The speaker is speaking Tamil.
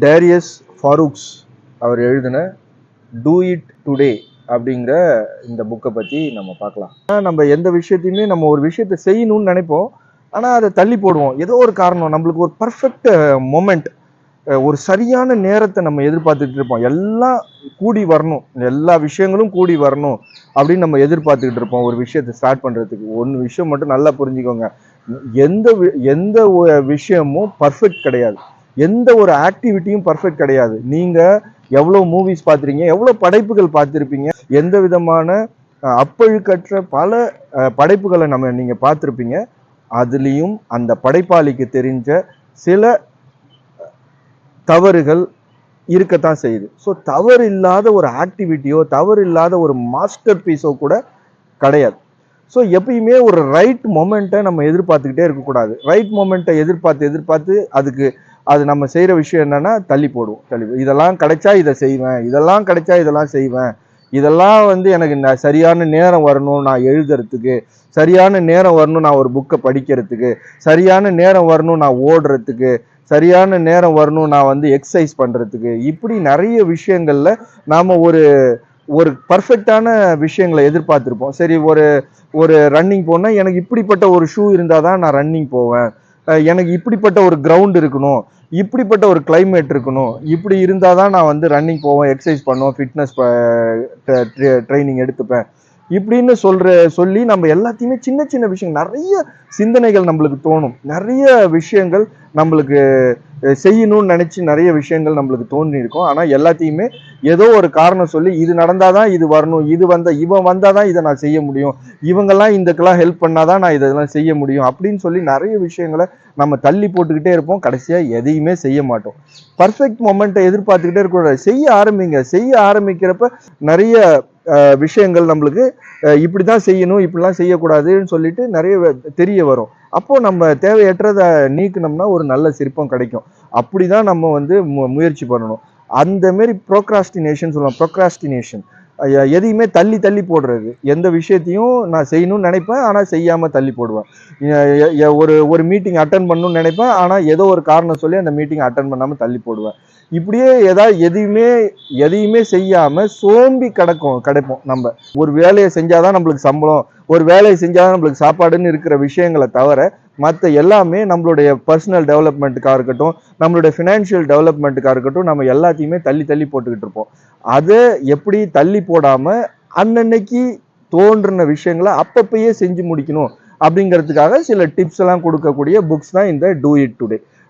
டேரியஸ் ஃபாரூக்ஸ் அவர் எழுதின டூ இட் டுடே அப்படிங்கிற இந்த புக்கை பற்றி நம்ம பார்க்கலாம். நம்ம எந்த விஷயத்தையுமே நம்ம ஒரு விஷயத்தை செய்யணும்னு நினைப்போம். ஆனால் அதை தள்ளி போடுவோம். ஏதோ ஒரு காரணம். நம்மளுக்கு ஒரு பர்ஃபெக்ட் மொமெண்ட் ஒரு சரியான நேரத்தை நம்ம எதிர்பார்த்துக்கிட்டு இருப்போம். எல்லாம் கூடி வரணும். எல்லா விஷயங்களும் கூடி வரணும் அப்படின்னு நம்ம எதிர்பார்த்துக்கிட்டு இருப்போம். ஒரு விஷயத்தை ஸ்டார்ட் பண்ணுறதுக்கு ஒன்று விஷயம் மட்டும் நல்லா புரிஞ்சுக்கோங்க. எந்த வி- எந்த ஒரு விஷயமும் பர்ஃபெக்ட் கிடையாது. எந்த ஒரு ஆக்டிவிட்டியும் பர்ஃபெக்ட் கிடையாது. நீங்கள் எவ்வளோ மூவிஸ் பார்த்துருக்கீங்க எவ்வளோ படைப்புகள் பார்த்துருப்பீங்க எந்த விதமான அப்பழுக்கற்ற பல படைப்புகளை நம்ம நீங்கள் பார்த்துருப்பீங்க. அதுலேயும் அந்த படைப்பாளிக்கு தெரிஞ்ச சில தவறுகள் இருக்கத்தான் செய்யுது. ஸோ தவறு இல்லாத ஒரு ஆக்டிவிட்டியோ தவறு இல்லாத ஒரு மாஸ்டர் பீஸோ கூட கிடையாது. ஸோ எப்பயுமே ஒரு ரைட் மொமெண்ட்டை நம்ம எதிர்பார்த்துக்கிட்டே இருக்கக்கூடாது. ரைட் மொமெண்ட்டை எதிர்பார்த்து எதிர்பார்த்து அதுக்கு அது நம்ம செய்கிற விஷயம் என்னென்னா தள்ளி போடுவோம் தள்ளி போ- இதெல்லாம் கிடைச்சா இதை செய்வேன் இதெல்லாம் கிடைச்சா இதெல்லாம் செய்வேன். இதெல்லாம் வந்து எனக்கு ந- சரியான நேரம் வரணும் நான் எழுதுறதுக்கு சரியான நேரம் வரணும் நான் ஒரு புக்கை படிக்கிறதுக்கு சரியான நேரம் வரணும் நான் ஓடுறதுக்கு சரியான நேரம் வரணும் நான் வந்து எக்ஸசைஸ் பண்ணுறதுக்கு இப்படி நிறைய விஷயங்களில் நாம் ஒரு ஒரு பர்ஃபெக்டான விஷயங்களை எதிர்பார்த்துருப்போம். சரி ஒரு ஒரு ரன்னிங் போனால் எனக்கு இப்படிப்பட்ட ஒரு ஷூ இருந்தால் தான் நான் ரன்னிங் போவேன். எனக்கு இப்படிப்பட்ட ஒரு கிரவுண்ட் இருக்கணும் இப்படிப்பட்ட ஒரு கிளைமேட் இருக்கணும் இப்படி இருந்தால் தான் நான் வந்து ரன்னிங் போவேன் எக்ஸசைஸ் பண்ணுவேன் ஃபிட்னஸ் ட்ரைனிங் எடுத்துப்பேன். இப்படின்னு சொல்ற சொல்லி நம்ம எல்லாத்தையுமே சின்ன சின்ன விஷயம் நிறைய சிந்தனைகள் நம்மளுக்கு தோணும். நிறைய விஷயங்கள் நம்மளுக்கு செய்யணும்னு நினச்சி நிறைய விஷயங்கள் நம்மளுக்கு தோன்றி இருக்கும் ஆனால் எல்லாத்தையுமே ஏதோ ஒரு காரணம் சொல்லி இது நடந்தால் தான் இது வரணும் இது வந்தால் இவன் வந்தால் தான் இதை நான் செய்ய முடியும் இவங்கெல்லாம் இதுக்கெல்லாம் ஹெல்ப் பண்ணால் தான் நான் இதெல்லாம் செய்ய முடியும் அப்படின்னு சொல்லி நிறைய விஷயங்களை நம்ம தள்ளி போட்டுக்கிட்டே இருப்போம். கடைசியாக எதையுமே செய்ய மாட்டோம். பர்ஃபெக்ட் மொமெண்ட்டை எதிர்பார்த்துக்கிட்டே இருக்கக்கூடாது. செய்ய ஆரம்பிங்க. செய்ய ஆரம்பிக்கிறப்ப நிறைய விஷயங்கள் நம்மளுக்கு இப்படி தான் செய்யணும் இப்படிலாம் செய்யக்கூடாதுன்னு சொல்லிட்டு நிறைய தெரிய வரும். அப்போ நம்ம தேவையற்றதை நீக்கினோம்னா ஒரு நல்ல சிற்பம் கிடைக்கும். அப்படி தான் நம்ம வந்து மு- முயற்சி பண்ணணும். அந்த மாரி ப்ரோக்ராஸ்டினேஷன் சொல்லுவோம் ப்ரோக்ராஸ்டினேஷன் எதையுமே தள்ளி தள்ளி போடுறது. எந்த விஷயத்தையும் நான் செய்யணும்னு நினைப்பேன். ஆனால் செய்யாமல் தள்ளி போடுவேன். ஒரு ஒரு மீட்டிங் அட்டன் பண்ணணும்னு நினைப்பேன். ஆனால் ஏதோ ஒரு காரணம் சொல்லி அந்த மீட்டிங் அட்டன் பண்ணாமல் தள்ளி போடுவேன். இப்படியே ஏதாவது எதையுமே எதையுமே செய்யாமல் சோம்பி கிடக்கும் கிடைப்போம் நம்ம. ஒரு வேலையை செஞ்சாதான் நம்மளுக்கு சம்பளம் ஒரு வேலையை செஞ்சால் நம்மளுக்கு சாப்பாடுன்னு இருக்கிற விஷயங்களை தவிர மற்ற எல்லாமே நம்மளுடைய பர்சனல் டெவலப்மெண்ட்டுக்காக இருக்கட்டும் நம்மளுடைய ஃபினான்ஷியல் டெவலப்மெண்ட்டுக்காக இருக்கட்டும் நம்ம எல்லாத்தையுமே தள்ளி தள்ளி போட்டுக்கிட்டு இருப்போம். அதை எப்படி தள்ளி போடாமல் அன்னன்னைக்கு தோன்றின விஷயங்களை அப்பப்பயே செஞ்சு முடிக்கணும் அப்படிங்கிறதுக்காக சில டிப்ஸ் எல்லாம் கொடுக்கக்கூடிய புக்ஸ் தான் இந்த டூ இட் டுடே